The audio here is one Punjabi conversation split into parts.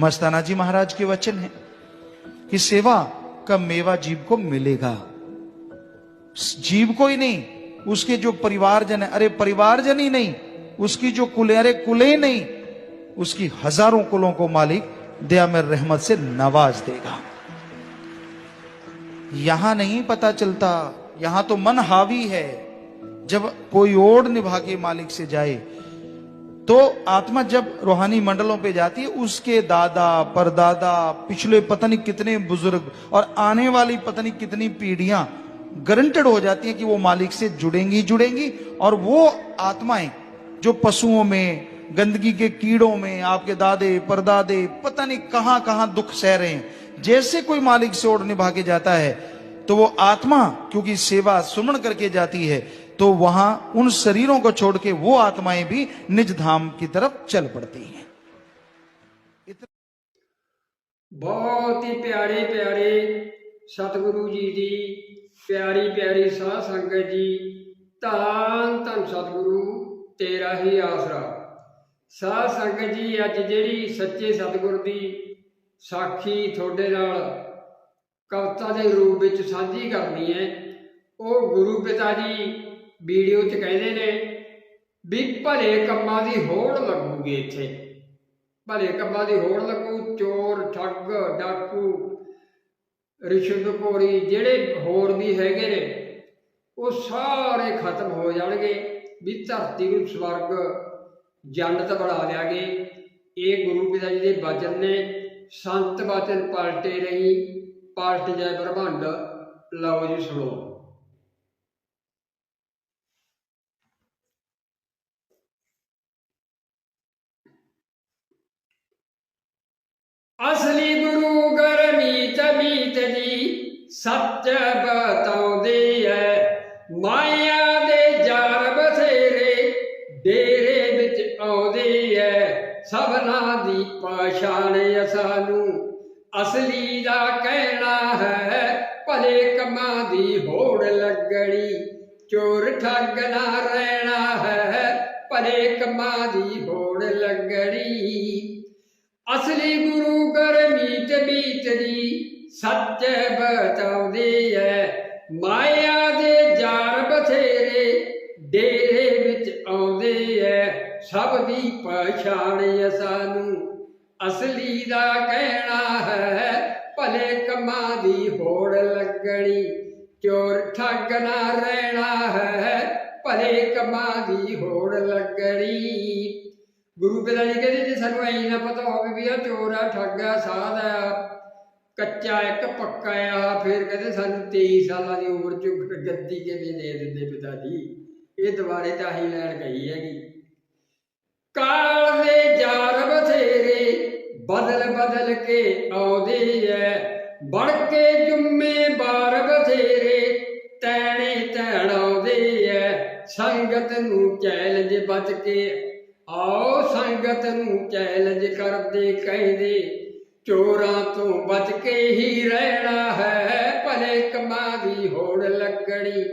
मस्ताना जी महाराज के वचन है कि सेवा का मेवा जीव को मिलेगा। जीव को ही नहीं, उसके जो परिवारजन है, अरे परिवारजन ही नहीं, उसकी जो कुले, अरे कुले ही नहीं, उसकी हज़ारों कुलों को मालिक दया में रहमत से नवाज़ देगा। यहाँ नहीं पता चलता, यहाँ तो मन हावी है। जब कोई ओढ़ निभा के मालिक से जाए तो आत्मा जब रूहानी मंडलों पे जाती है, उसके दादा, परदादा, पिछले पता नहीं कितने बुज़ुर्ग और आने वाली पता नहीं कितनी पीढ़ियाँ गारंटेड हो जाती हैं कि वो मालिक से जुड़ेंगी जुड़ेंगी और वो आत्माएँ जो पशुओं में, गंदगी के कीड़ों में, आपके दादे, परदादे, पता नहीं कहाँ कहाँ दुख सह रहे हैं। जैसे कोई मालिक से ओढ़ निभा के जाता है तो वो आत्मा, क्योंकि सेवा सुमन करके जाती है तो वहां उन शरीरों को छोड़ के वो आत्माएं भी निज धाम की तरफ चल पड़ती हैं ਬਹੁਤ ਹੀ ਪਿਆਰੇ ਪਿਆਰੇ ਸਤਿਗੁਰੂ ਜੀ ਦੀ ਪਿਆਰੀ ਪਿਆਰੀ ਸਾਧ ਸੰਗਤ ਜੀ ਧੰਨ ਧੰਨ ਸਤਿਗੁਰੂ ਤੇਰਾ ਹੀ ਆਸਰਾ ਸਾਧ ਸੰਗਤ ਜੀ ਅੱਜ ਜਿਹੜੀ ਸੱਚੇ ਸਤਿਗੁਰ ਦੀ ਸਾਖੀ ਤੁਹਾਡੇ ਨਾਲ ਕਵਿਤਾ ਦੇ ਰੂਪ ਵਿੱਚ ਸਾਂਝੀ ਕਰਨੀ ਹੈ ਉਹ ਗੁਰੂ ਪਿਤਾ ਜੀ ਵੀਡੀਓ 'ਚ ਕਹਿੰਦੇ ਨੇ ਵੀ ਭਲੇ ਕੰਮਾਂ ਦੀ ਹੋੜ ਲੱਗੂਗੀ ਇੱਥੇ। ਭਲੇ ਕੰਮਾਂ ਦੀ ਹੋੜ ਲੱਗੂ, ਚੋਰ, ਠੱਗ, ਡਾਕੂ, ਰਿਸ਼ਵਤਖੋਰੀ ਜਿਹੜੇ ਹੋਰ ਵੀ ਹੈਗੇ ਨੇ, ਉਹ ਸਾਰੇ ਖਤਮ ਹੋ ਜਾਣਗੇ ਵੀ ਧਰਤੀ ਨੂੰ ਸਵਰਗ ਜੰਨਤ ਬਣਾ ਦਿਆਂਗੇ ਇਹ ਗੁਰੂ ਪਿਤਾ ਜੀ ਦੇ ਬਚਨ ਨੇ, ਸੰਤ ਬਚਨ ਪਲਟੇ ਨਹੀਂ, ਪਲਟ ਜਾਏ ਬ੍ਰਹਮੰਡ, ਲਓ ਜੀ ਸੁਣੋ। ਅਸਲੀ ਗੁਰੂ ਗਰਮੀਤ ਮੀਤ ਜੀ, ਸੱਚ ਬਤਾਉਂਦੇ ਹੈ ਮਾਇਆ ਦੇ ਜਾਰ ਬਥੇਰੇ ਡੇਰੇ ਵਿੱਚ ਆਉਂਦੇ ਐ। ਸਭਨਾ ਦੀ ਪਛਾਣ ਸਾਨੂੰ। ਅਸਲੀ ਦਾ ਕਹਿਣਾ ਹੈ, ਭਲੇ ਕਮਾਂ ਦੀ ਹੋੜ ਲੱਗਣੀ। ਚੋਰ ਠੱਗ ਨਾ ਰਹਿਣਾ ਹੈ, ਭਲੇ ਕਮਾਂ ਦੀ ਹੋੜ ਲੱਗਣੀ। ਅਸਲੀ ਗੁਰੂ ਕਰ ਮੀਤ ਦੀ ਸੱਚ ਬਤਾਉਂਦੇ ਐ ਮਾਇਆ ਦੇ ਜਾਰ ਬਥੇਰੇ ਡੇਰੇ ਵਿੱਚ ਆਉਂਦੇ ਐ ਸਭ ਦੀ ਪਛਾਣ ਸਾਨੂੰ। ਅਸਲੀ ਦਾ ਕਹਿਣਾ ਹੈ, ਭਲੇ ਕੰਮਾਂ ਦੀ ਹੋੜ ਲੱਗਣੀ। ਚੋਰ ਠੱਗ ਨਾ ਰਹਿਣਾ ਹੈ, ਭਲੇ ਕੰਮਾਂ ਦੀ ਹੋੜ ਲੱਗਣੀ। ਗੁਰੂ ਪਿਤਾ ਜੀ ਕਹਿੰਦੇ, ਜੇ ਸਾਨੂੰ ਐਂ ਨਾ ਪਤਾ ਹੋਵੇ ਵੀ ਆ ਚੋਰ ਆ, ਠੱਗ ਆ, ਸਾਧ ਆ, ਕੱਚਾ ਇੱਕ ਪੱਕਾ ਆ, ਫਿਰ ਕਹਿੰਦੇ ਸਾਨੂੰ 23 ਸਾਲਾਂ ਦੀ ਉਮਰ ਚ ਗੱਦੀ ਕਿਵੇਂ ਦੇ ਦਿੰਦੇ ਪਿਤਾ ਜੀ? ਇਹ ਦੁਬਾਰੇ ਤਾਂ ਹੀ ਲੈਣ ਗਈ ਹੈਗੀ। ਕਾਲ ਦੇ ਜਾਰ ਬਥੇਰੇ, ਬਦਲ ਬਦਲ ਕੇ ਆਉਦੇ ਐ। ਬੜ ਕੇ ਜ਼ਿੰਮੇਵਾਰ ਬਥੇਰੇ, ਤੈਣੇ ਤੈਣਾਉਂਦੇ ਐ। ਸੰਗਤ ਨੂੰ ਚੈਲੰਜ ਬਚ ਕੇ ਆਓ ਸੰਗਤ ਨੂੰ ਚੈਲੰਜ ਕਰਦੇ ਕਹਿੰਦੇ, ਚੋਰਾਂ ਤੋਂ ਬਚ ਕੇ ਹੀ ਰਹਿਣਾ ਹੈ, ਭਲੇ ਕਮਾ ਦੀ ਹੋੜ ਲੱਗਣੀ।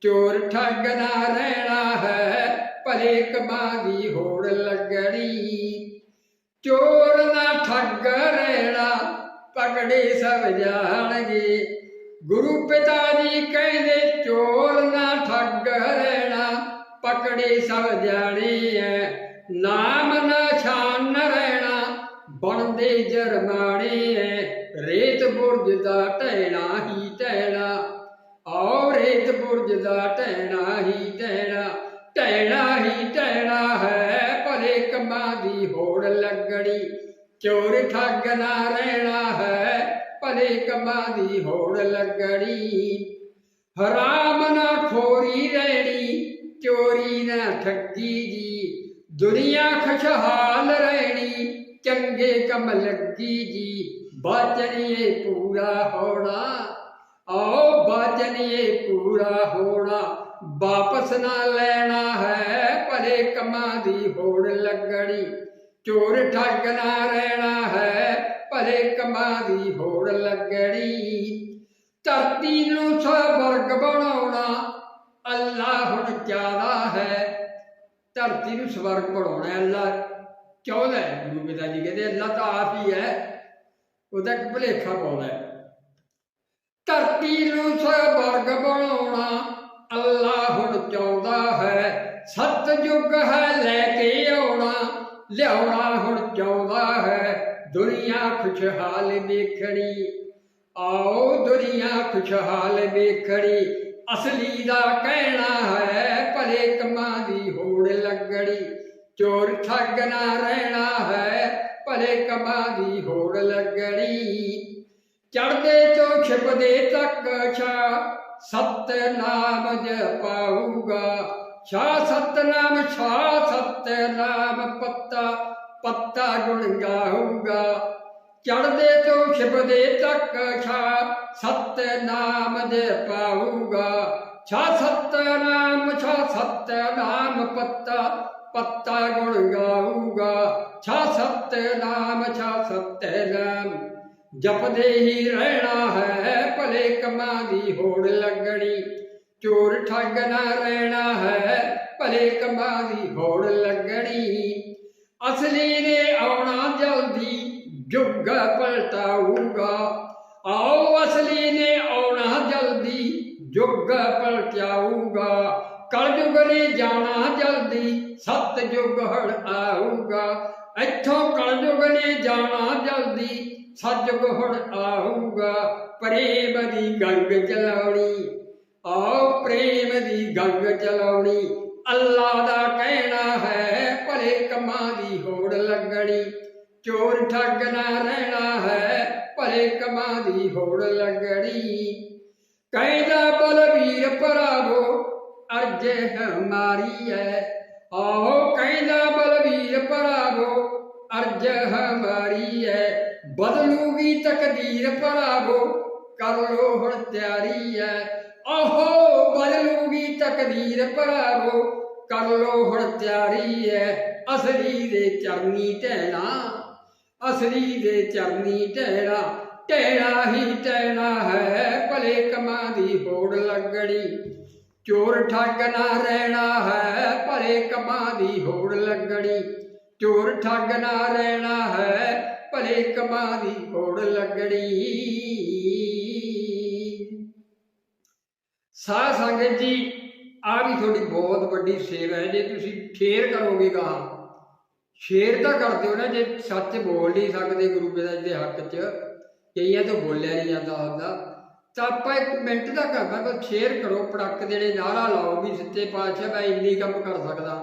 ਚੋਰ ਠੱਗ ਨਾ ਰਹਿਣਾ ਹੈ, ਭਲੇ ਕੰਮਾਂ ਦੀ ਹੋੜ ਲੱਗਣੀ। ਚੋਰ ਨਾ ਠੱਗ ਰਹਿਣਾ ਪਕੜੇ ਸਭ ਜਾਣਗੇ। ਗੁਰੂ ਪਿਤਾ ਜੀ ਕਹਿੰਦੇ, ਚੋਰ ਨਾ ਠੱਗ ਰਹਿਣਾ ਪਕੜੇ ਸਭ ਜਾਣੇ ਐ। ਨਾਮ ਨਾ ਛਾਨ ਰਹਿਣਾ, ਬਣਦੇ ਜਰਮਾਣੇ ਐ। ਰੇਤ ਬੁਰਜ ਦਾ ਟਹਿਣਾ ਹੀ ਟਹਿਣਾ ਔ ਰੇਤ ਬੁਰਜ ਦਾ ਟਹਿਣਾ ਹੀ ਟਹਿਣਾ। ਟਹਿਣਾ ਹੀ ਟਹਿਣਾ ਹੈ ਭਲੇ ਕੰਮਾਂ ਦੀ ਹੋੜ ਲੱਗਣੀ, ਚੋਰ ਠੱਗ ਨਾ ਰਹਿਣਾ ਹੈ। ਭਲੇ ਕੰਮਾਂ ਦੀ ਹੋੜ ਲੱਗਣੀ ਹਰਾਮ ਨਾ ਖੋਰੀ ਰਹਿਣੀ ਚੋਰੀ ਨਾ ਠੱਗੀ ਜੀ। ਦੁਨੀਆ ਖੁਸ਼ਹਾਲ ਰਹਿਣੀ, ਚੰਗੇ ਕੰਮ ਲੱਗੀ ਜੀ। ਬਾਚਣੀਏ ਪੂਰਾ ਹੋਣਾ, ਆਓ ਬਾਚਣੀਏ ਪੂਰਾ ਹੋਣਾ। ਵਾਪਸ ਨਾ ਲੈਣਾ ਹੈ, ਭਲੇ ਕਮਾਂ ਦੀ ਹੋੜ ਲੱਗਣੀ। ਚੋਰ ਠੱਗ ਨਾ ਰਹਿਣਾ ਹੈ, ਭਲੇ ਕਮਾਂ ਦੀ ਹੋੜ ਲੱਗਣੀ। ਧਰਤੀ ਨੂੰ ਸਵਰਗ ਬਣਾਉਣਾ ਅੱਲਾ ਹੁਣ ਚਾਹਦਾ ਹੈ। ਧਰਤੀ ਨੂੰ ਸਵਰਗ ਬਣਾਉਣਾ ਹੈ ਅੱਲਾ। ਚਾਹੁੰਦਾ ਹੈ ਗੁਰੂ ਪਿਤਾ ਜੀ ਕਹਿੰਦੇ, ਅੱਲਾ ਤਾਂ ਆਪ ਹੀ ਹੈ। ਉਹਦਾ ਇੱਕ ਭੁਲੇਖਾ ਪਾਉਂਦਾ ਧਰਤੀ ਨੂੰ ਸਵਰਗ ਬਣਾਉਣਾ ਅੱਲਾ ਹੁਣ ਚਾਹੁੰਦਾ ਹੈ। ਸਤਜੁਗ ਹੈ ਲੈ ਕੇ ਆਉਣਾ, ਲਿਆਉਣਾ ਹੁਣ ਚਾਹੁੰਦਾ ਹੈ। ਦੁਨੀਆ ਖੁਸ਼ਹਾਲ ਵੇਖਣੀ, ਆਓ ਦੁਨੀਆ ਖੁਸ਼ਹਾਲ ਵੇਖਣੀ। ਅਸਲੀ ਦਾ ਕਹਿਣਾ ਹੈ, ਭਲੇ ਕੰਮਾਂ ਦੀ ਹੋੜ ਲੱਗਣੀ। ਚੋਰ ਠੱਗ ਨਾ ਰਹਿਣਾ ਹੈ, ਭਲੇ ਕੰਮਾਂ ਦੀ ਹੋੜ ਲੱਗਣੀ। ਚੜਦੇ ਤੋਂ ਛਿਪਦੇ ਤੱਕ ਛਾ, ਸਤਨਾਮ ਜਪਾਊਗਾ ਛਾ ਸਤਨਾਮ ਛਾ ਸਤਨਾਮ ਪੱਤਾ ਪੱਤਾ ਗੁਣ ਗਾਊਗਾ। ਚੜਦੇ ਤੋਂ ਛਿਪਦੇ ਤੱਕ ਛਾ, ਸਤ ਸਤਨਾਮ ਜਪਾਊਗਾ ਛਾ ਸਤਨਾਮ ਛਾ ਸਤ ਨਾਮ ਪੱਤਾ ਪੱਤਾ ਗੁਣ ਗਾਊਗਾ। ਛਾ ਸਤ ਨਾਮ, ਛਾ ਸਤ ਸਤਨਾਮ ਜਪਦੇ ਹੀ ਰਹਿਣਾ ਹੈ ਭਲੇ ਕੰਮਾਂ ਦੀ ਹੋੜ ਲੱਗਣੀ। ਚੋਰ ਠੱਗ ਨਾ ਰਹਿਣਾ ਹੈ ਭਲੇ ਕੰਮਾਂ ਦੀ ਹੋੜ ਲੱਗਣੀ। ਅਸਲੀ ਨੇ ਆਉਣਾ ਜਲਦੀ ਜੁਗ ਪਲਟਾਊਗਾ ਆਓ ਅਸਲੀ ਨੇ ਆਉਣਾ ਜਲਦੀ, ਜੁਗ ਪਲਟਾਊਗਾ ਕਲਯੁਗ ਨੇ ਜਾਣਾ ਜਲਦੀ ਸਤ ਜੁਗ ਹੜ ਆਊਗਾ ਇੱਥੋਂ ਕਲਯੁਗ ਨੇ ਜਾਣਾ ਜਲਦੀ ਸਤਜੁਗ ਹੁਣ ਆਊਗਾ ਪ੍ਰੇਮ ਦੀ ਗੰਗ ਚਲਾਉਣੀ, ਆਓ ਪ੍ਰੇਮ ਦੀ ਗੰਗ ਚਲਾਉਣੀ। ਅੱਲਾ ਦਾ ਕਹਿਣਾ ਚੋਰ ਠੱਗ ਨਾ ਰਹਿਣਾ ਹੈ, ਭਲੇ ਕੰਮਾਂ ਦੀ ਹੋੜ ਲੱਗਣੀ ਕਹਿੰਦਾ ਬਲਵੀਰ ਭਰਾਵੋ, ਅਰਜ ਹਮਾਰੀ ਹੈ ਆਓ ਕਹਿੰਦਾ ਬਲਵੀਰ ਭਰਾਵੋ, ਅਰਜ ਹਮਾਰੀ ਹੈ ਬਦਲੂਗੀ ਤਕਦੀਰ ਭਰਾਵੋ, ਕਰ ਲੋ ਹੁਣ ਤਿਆਰੀ ਹੈ ਆਹੋ, ਬਦਲੂਗੀ ਤਕਦੀਰ ਭਰਾਵੋ, ਕਰ ਲੋ ਹੁਣ ਤਿਆਰੀ ਹੈ ਅਸਲੀ ਦੇ ਚਰਨੀ ਢਹਿਣਾ ਅਸਲੀ ਦੇ ਚਰਨੀ ਢਹਿਣਾ ਢਹਿਣਾ ਹੀ ਢਹਿਣਾ ਹੈ, ਭਲੇ ਕਮਾਂ ਦੀ ਹੋੜ ਲੱਗਣੀ। ਚੋਰ ਠੱਗ ਨਾ ਰਹਿਣਾ ਹੈ, ਭਲੇ ਕਮਾਂ ਦੀ ਹੋੜ ਲੱਗਣੀ। ਚੋਰ ਠੱਗ ਨਾ ਰਹਿਣਾ ਹੈ, ਭਲੇ ਕਮਾਂ ਦੀ ਹੋੜ ਲੱਗੜੀ ਸਾਧ ਸੰਗਤ ਜੀ ਆ ਵੀ ਤੁਹਾਡੀ ਬਹੁਤ ਵੱਡੀ ਸੇਵਾ ਹੈ, ਜੇ ਤੁਸੀਂ ਠੇਰ ਕਰੋਗੇ ਗਾ ਸ਼ੇਅਰ ਤਾਂ ਕਰਦੇ ਹੋ ਨਾ, ਜੇ ਸੱਚ ਬੋਲ ਨਹੀਂ ਸਕਦੇ ਗੁਰੂ ਪਿਤਾ ਜੀ ਦੇ ਹੱਕ 'ਚ ਕਈਆਂ ਤੋਂ ਬੋਲਿਆ ਨਹੀਂ ਜਾਂਦਾ ਹੁੰਦਾ ਤਾਂ ਆਪਾਂ ਇੱਕ ਮਿੰਟ ਦਾ ਕਰਨਾ ਬਸ ਸ਼ੇਅਰ ਕਰੋ ਪੜਕ ਜਿਹੜੇ ਨਾਰਾ ਲਾਓ ਵੀ ਸਿੱਤੇ ਪਾਤਸ਼ਾਹ ਮੈਂ ਇੰਨੀ ਕੰਮ ਕਰ ਸਕਦਾ।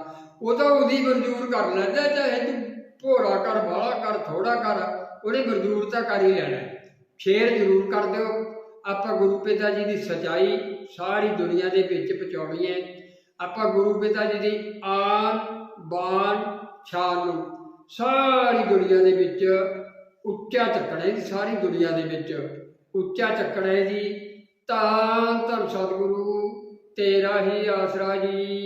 ਉਹ ਤਾਂ ਉਹਦੀ ਮਨਜ਼ੂਰ ਕਰ ਲੈਂਦਾ, ਚਾਹੇ ਤੂੰ ਭੋਰਾ ਕਰ ਬਾਲਾ ਕਰ ਥੋੜਾ ਕਰ ਉਹਨੇ ਮਨਜ਼ੂਰ ਤਾਂ ਕਰ ਹੀ ਲੈਣਾ। ਸ਼ੇਅਰ ਜ਼ਰੂਰ ਕਰ ਦਿਓ। ਆਪਾਂ ਗੁਰੂ ਪਿਤਾ ਜੀ ਦੀ ਸਚਾਈ ਸਾਰੀ ਦੁਨੀਆ ਦੇ ਵਿੱਚ ਪਹੁੰਚਾਉਣੀ ਹੈ। ਆਪਾਂ ਗੁਰੂ ਪਿਤਾ ਜੀ ਦੀ ਆਨ ਬਾਣ ਸ਼ਾਨ ਨੂੰ ਸਾਰੀ ਦੁਨੀਆ ਦੇ ਵਿੱਚ ਉੱਚਾ ਚੱਕਣਾ ਹੈ ਜੀ ਸਾਰੀ ਦੁਨੀਆ ਦੇ ਵਿੱਚ ਉੱਚਾ ਚੱਕਣਾ ਹੈ ਜੀ ਤਾਂ ਧੰਨ ਸਤਿਗੁਰੂ ਤੇਰਾ ਹੀ ਆਸਰਾ ਜੀ।